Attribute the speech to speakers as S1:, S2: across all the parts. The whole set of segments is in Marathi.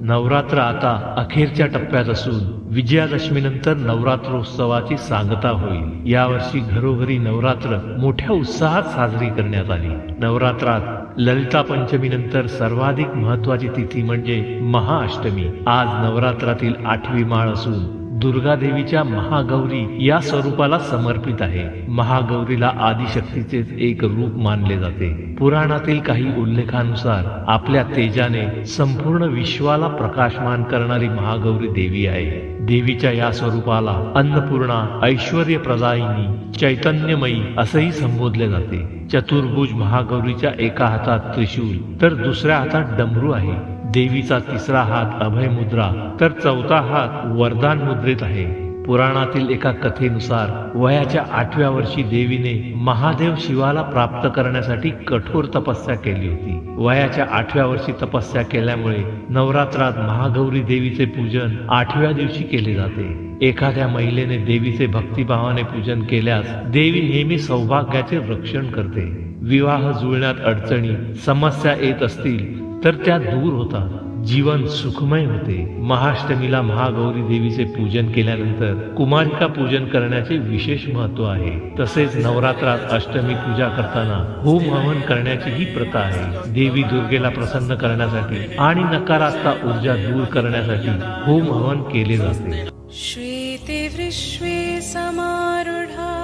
S1: नवरात्र आता अखेरच्या टप्प्यात असून विजयादशमीनंतर नवरात्रोत्सवाची सांगता होईल. यावर्षी घरोघरी नवरात्र मोठ्या उत्साहात साजरी करण्यात आली. नवरात्रात ललिता पंचमीनंतर सर्वाधिक महत्वाची तिथी म्हणजे महाअष्टमी. आज नवरात्रातील आठवी माळ असून दुर्गा देवीच्या महागौरी या स्वरूपाला समर्पित आहे. महागौरीला आदिशक्तीचे एक रूप मानले जाते. पुराणातील काही उल्लेखानुसार आपल्या तेजाने संपूर्ण विश्वाला प्रकाशमान करणारी महागौरी देवी आहे. देवीच्या या स्वरूपाला अन्नपूर्णा ऐश्वर प्रदायिनी चैतन्यमयी असंही संबोधले जाते. चतुर्भुज महागौरीच्या एका हातात त्रिशूल तर दुसऱ्या हातात डमरू आहे. देवीचा तिसरा हात अभय मुद्रा तर चौथा हात वरदान मुद्रेत आहे. पुराणातील एका कथेनुसार वयाच्या आठव्या वर्षी देवीने महादेव शिवाला प्राप्त करण्यासाठी कठोर तपस्या केली होती. वयाच्या आठव्या वर्षी तपस्या केल्यामुळे नवरात्रात महागौरी देवीचे पूजन आठव्या दिवशी केले जाते. एखाद्या महिलेने देवीचे भक्तिभावाने पूजन केल्यास देवी नेहमी सौभाग्याचे रक्षण करते. विवाह जुळण्यात अडचणी समस्या येत असतील तर त्या दूर होतात जीवन सुखमय होते. महाअष्टमीला महागौरी देवीचे पूजन केल्यानंतर कुमारिका पूजन करण्याचे विशेष महत्त्व आहे. तसेच नवरात्रात अष्टमी पूजा करताना होम हवन करण्याची ही प्रथा आहे. देवी दुर्गेला प्रसन्न करण्यासाठी आणि नकारात्मक ऊर्जा दूर करण्यासाठी होम हवन केले जाते.
S2: श्वेते वृष्वे समारूढा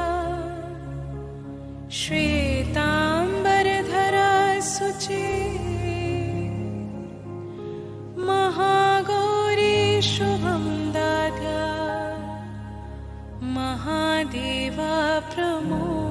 S2: महादेवा प्रमो